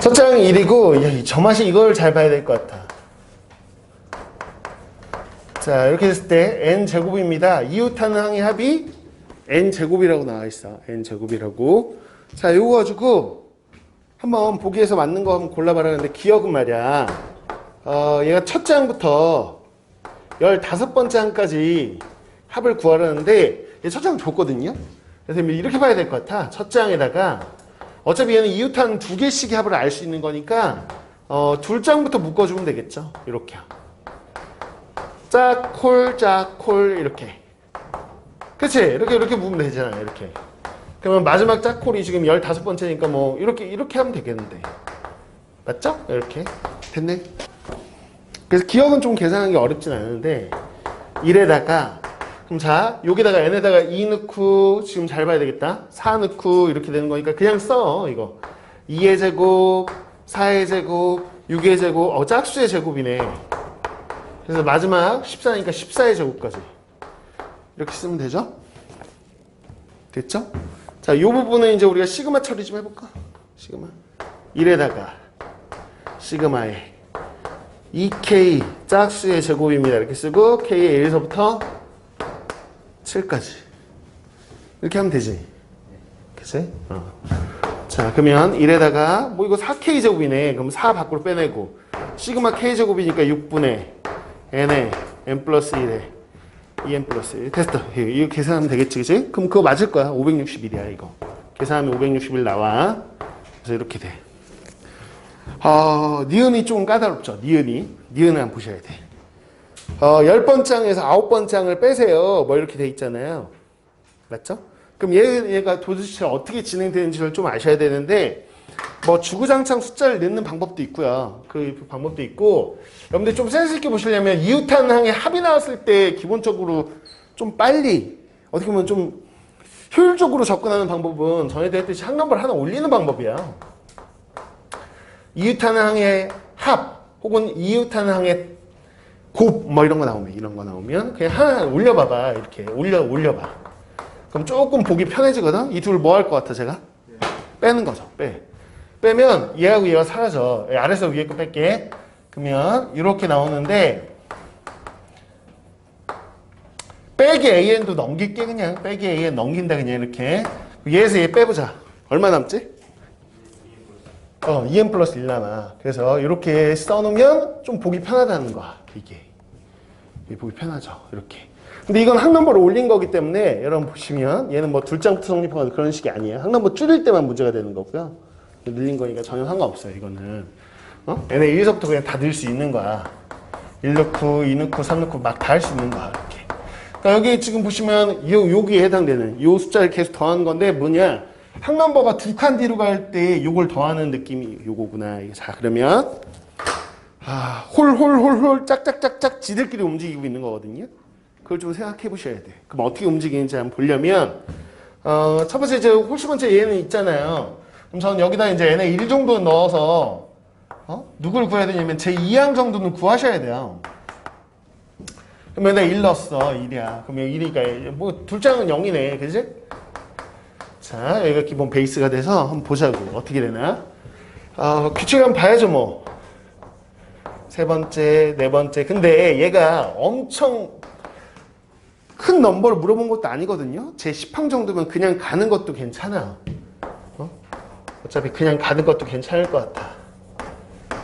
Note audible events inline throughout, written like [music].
첫째 항이 1이고 야, 저 맛이 이걸 잘 봐야 될 것 같아. 자 이렇게 됐을 때 n 제곱입니다. 이웃하는 항의 합이 n 제곱이라고 나와 있어. n 제곱이라고. 자 이거 가지고 한번 보기에서 맞는 거 한번 골라봐라는데 기억은 말이야. 어, 얘가 첫째 항부터 15번째 항까지 합을 구하라는데 얘 첫째 항 줬거든요. 그래서 이렇게 봐야 될 것 같아. 첫째 항에다가 어차피 얘는 이웃한 두 개씩의 합을 알 수 있는 거니까 어, 둘 장부터 묶어주면 되겠죠. 이렇게. 짝 콜 짝 콜 이렇게. 그치? 이렇게 이렇게 묶으면 되잖아. 이렇게. 그러면 마지막 짝콜이 지금 15번째니까 뭐 이렇게 이렇게 하면 되겠는데. 맞죠? 이렇게. 됐네. 그래서 기억은 좀 계산하는 게 어렵진 않은데 1에다가 그럼 자 여기다가 n에다가 2 넣고 지금 잘 봐야 되겠다. 4 넣고 이렇게 되는 거니까 그냥 써 이거. 2의 제곱 4의 제곱 6의 제곱. 어 짝수의 제곱이네. 그래서 마지막 14니까 14의 제곱까지. 이렇게 쓰면 되죠? 됐죠? 자 이 부분은 이제 우리가 시그마 처리 좀 해볼까? 시그마. 1에다가 시그마에 2k 짝수의 제곱입니다. 이렇게 쓰고 k의 1에서부터 7까지 이렇게 하면 되지. 그치? 어. 자 그러면 1에다가 뭐 이거 4k 제곱이네. 그럼 4 밖으로 빼내고 시그마 k 제곱이니까 6분의 n에 n 플러스 1에 2n 플러스 1 됐어. 이거 계산하면 되겠지, 그치? 그럼 그거 맞을 거야. 561이야 이거. 계산하면 561 나와. 그래서 이렇게 돼. 어, 니은이 좀 까다롭죠. 니은이. 니은을 한번 보셔야 돼. 어, 10번 장에서 9번 장을 빼세요. 뭐 이렇게 돼 있잖아요. 맞죠? 그럼 얘, 얘가 도대체 어떻게 진행되는지를 좀 아셔야 되는데, 뭐 주구장창 숫자를 넣는 방법도 있고요. 그 방법도 있고, 여러분들 좀 센스 있게 보시려면 이웃한 항의 합이 나왔을 때 기본적으로 좀 빨리, 어떻게 보면 좀 효율적으로 접근하는 방법은 전에도 했듯이 항 넘버를 하나 올리는 방법이야. 이웃하는 항의 합 혹은 이웃하는 항의 곱 뭐 이런 거 나오면 이런 거 나오면 그냥 하나 올려봐봐 이렇게. 올려 올려봐. 그럼 조금 보기 편해지거든? 이 둘 뭐 할 것 같아 제가? 빼는 거죠 빼. 빼면 얘하고 얘가 사라져. 아래서 위에 거 뺄게. 그러면 이렇게 나오는데 빼기 an도 넘길게 그냥. 빼기 an 넘긴다 그냥 이렇게. 얘에서 얘 빼보자. 얼마 남지? 어, 2n 플러스 1 남아. 그래서 이렇게 써놓으면 좀 보기 편하다는 거야, 이게. 보기 편하죠, 이렇게. 근데 이건 항넘버를 올린 거기 때문에 여러분 보시면 얘는 뭐 둘장부터 성립하거나 그런 식이 아니에요. 항넘버 줄일 때만 문제가 되는 거고요. 늘린 거니까 전혀 상관없어요, 이거는. 어? 얘네 1서부터 그냥 다 넣을 수 있는 거야. 1 넣고, 2 넣고, 3 넣고 막 다 할 수 있는 거야, 이렇게. 그러니까 여기 지금 보시면 요, 여기에 해당되는 요 숫자를 계속 더하는 건데 뭐냐. 항넘버가 두 칸 뒤로 갈 때 요걸 더하는 느낌이 요거구나. 자, 그러면 아, 홀홀홀홀 짝짝짝짝 지들끼리 움직이고 있는 거거든요. 그걸 좀 생각해 보셔야 돼. 그럼 어떻게 움직이는지 한번 보려면 어, 첫 번째 이제 홀수 번째 얘는 있잖아요. 그럼 저는 여기다 이제 얘네 1 정도 넣어서 어? 누굴 구해야 되냐면 제 2항 정도는 구하셔야 돼요. 그럼 내가 1 넣었어. 1이야. 그러면 1이니까 뭐 둘장은 0이네. 그지? 자, 여기가 기본 베이스가 돼서 한번 보자고. 어떻게 되나? 어, 규칙을 한번 봐야죠, 뭐. 세 번째, 네 번째. 근데 얘가 엄청 큰 넘버를 물어본 것도 아니거든요. 제 10항 정도면 그냥 가는 것도 괜찮아. 어? 어차피 그냥 가는 것도 괜찮을 것 같아.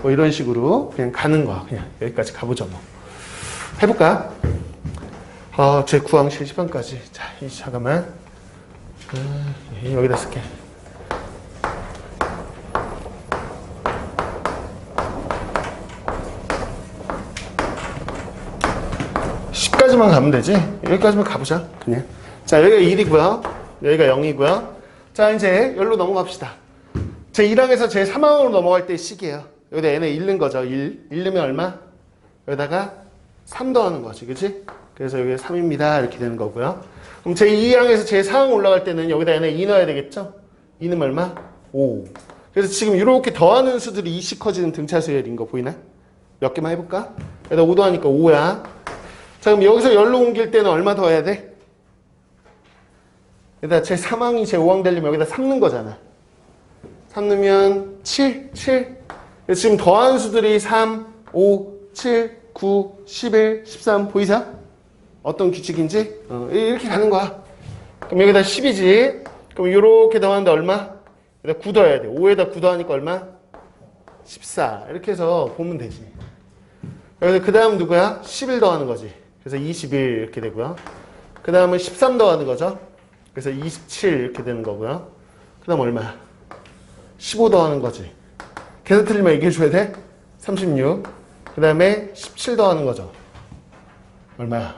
뭐 이런 식으로 그냥 가는 거야. 그냥 여기까지 가보죠, 뭐. 해볼까? 어, 제 9항 70항까지. 자, 이, 잠깐만. 음, 여기다 쓸게. 십까지만 가면 되지? 여기까지만 가보자. 그냥. 자, 여기가 1이고요. 여기가 0이고요. 자, 이제 여기로 넘어갑시다. 제 1항에서 제 3항으로 넘어갈 때 식이에요. 여기다 1 넣은 거죠. 1. 1 넣으면 얼마? 여기다가 3 더하는 거지. 그치? 그래서 여기 3입니다. 이렇게 되는 거고요. 그럼 제 2항에서 제 4항 올라갈 때는 여기다 n에 2 넣어야 되겠죠? 2는 얼마? 5. 그래서 지금 이렇게 더하는 수들이 2씩 커지는 등차수열인 거 보이나? 몇 개만 해볼까? 여기다 5 더하니까 5야. 자, 그럼 여기서 열로 옮길 때는 얼마 더 해야 돼? 여기다 제 3항이 제 5항 되려면 여기다 3는 거잖아. 3 넣으면 7, 7. 그래서 지금 더한 수들이 3, 5, 7, 9, 11, 13 보이세요? 어떤 규칙인지? 어, 이렇게 가는 거야. 그럼 여기다 10이지. 그럼 이렇게 더하는데 얼마? 여기다 9 더해야 돼. 5에다 9 더하니까 얼마? 14. 이렇게 해서 보면 되지. 여기서 그 다음 누구야? 11 더하는 거지. 그래서 21 이렇게 되고요. 그 다음은 13 더하는 거죠. 그래서 27 이렇게 되는 거고요. 그 다음 얼마야? 15 더하는 거지. 계산 틀리면 얘기해줘야 돼? 36. 그 다음에 17 더하는 거죠. 얼마야?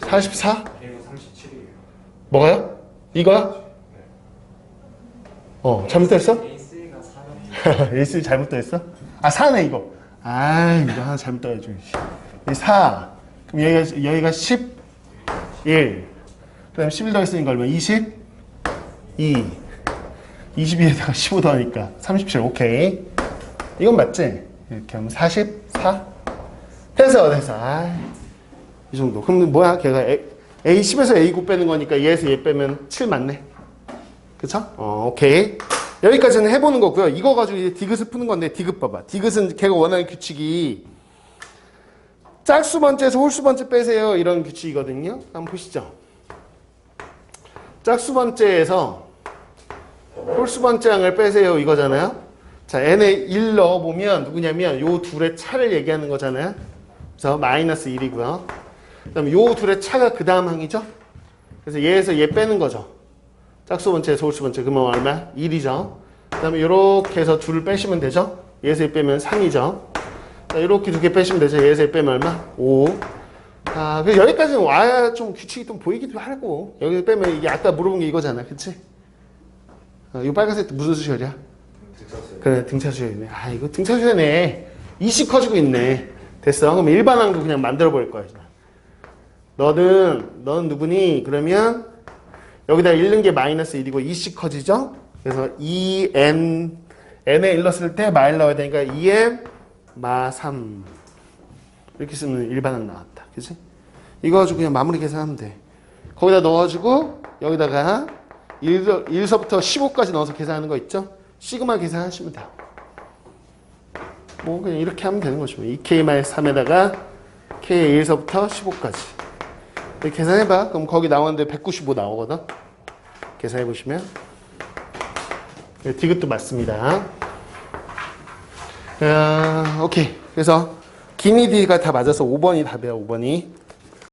44? 137이에요. 뭐가요? 이거야? 어, 잘못됐어? [laughs] 에이스가 4면 [laughs] 에이스 잘못 더했어? 아, 4네, 이거. 아, 이거 하나 잘못 더해줘. 이 4. 그럼 여기가, 여기가 11. 그 다음에 11 더했으니까 얼마? 20? 2. 22에다가 15 더하니까 37. 오케이. 이건 맞지? 이렇게 하면 44. 됐어, 됐어. 아, 이 정도. 그럼 뭐야? 걔가 A, A10에서 A9 빼는 거니까 얘에서 얘 빼면 7 맞네. 그쵸? 어, 오케이. 여기까지는 해보는 거고요. 이거 가지고 이제 디귿을 푸는 건데, 디귿 봐봐. 디귿은 걔가 원하는 규칙이 짝수 번째에서 홀수 번째 빼세요. 이런 규칙이거든요. 한번 보시죠. 짝수 번째에서 홀수 번째 항을 빼세요. 이거잖아요. 자, n에 1 넣어보면 누구냐면 요 둘의 차를 얘기하는 거잖아요. 그래서 마이너스 1이고요. 그 다음에 요 둘의 차가 그 다음 항이죠. 그래서 얘에서 얘 빼는 거죠. 짝수 번째에서 홀수 번째. 그러면 얼마? 1이죠. 그 다음에 요렇게 해서 둘을 빼시면 되죠. 얘에서 얘 빼면 3이죠. 자, 이렇게 두 개 빼시면 되죠. 얘에서 얘 빼면 얼마? 5. 아, 그래서 여기까지는 와야 좀 규칙이 좀 보이기도 하고. 여기 빼면 이게 아까 물어본 게 이거잖아. 그치? 어, 이 빨간색 무슨 수열이야? 등차수. 그래, 등차 수열이네. 아, 이거 등차 수열이네. 20 커지고 있네. 됐어. 그럼 일반항도 그냥 만들어 버릴 거야. 너는, 너는 누구니? 그러면 여기다 읽는 게 마이너스 1이고 20 커지죠? 그래서 2n, n에 일렀을 때 마일 넣어야 되니까 2n 마 3. 이렇게 쓰면 일반항 나왔다. 그치? 이거 가지고 그냥 마무리 계산하면 돼. 거기다 넣어가지고 여기다가 1, 1서부터 15까지 넣어서 계산하는 거 있죠? 시그마 계산하시면 돼요. 뭐 그냥 이렇게 하면 되는 거죠. 2k-3에다가 k 1서부터 15까지. 이렇게 계산해봐. 그럼 거기 나오는데 195 나오거든. 계산해 보시면 네, 디귿도 맞습니다. 아, 오케이. 그래서 기니 D가 다 맞아서 5번이 답이야. 5번이.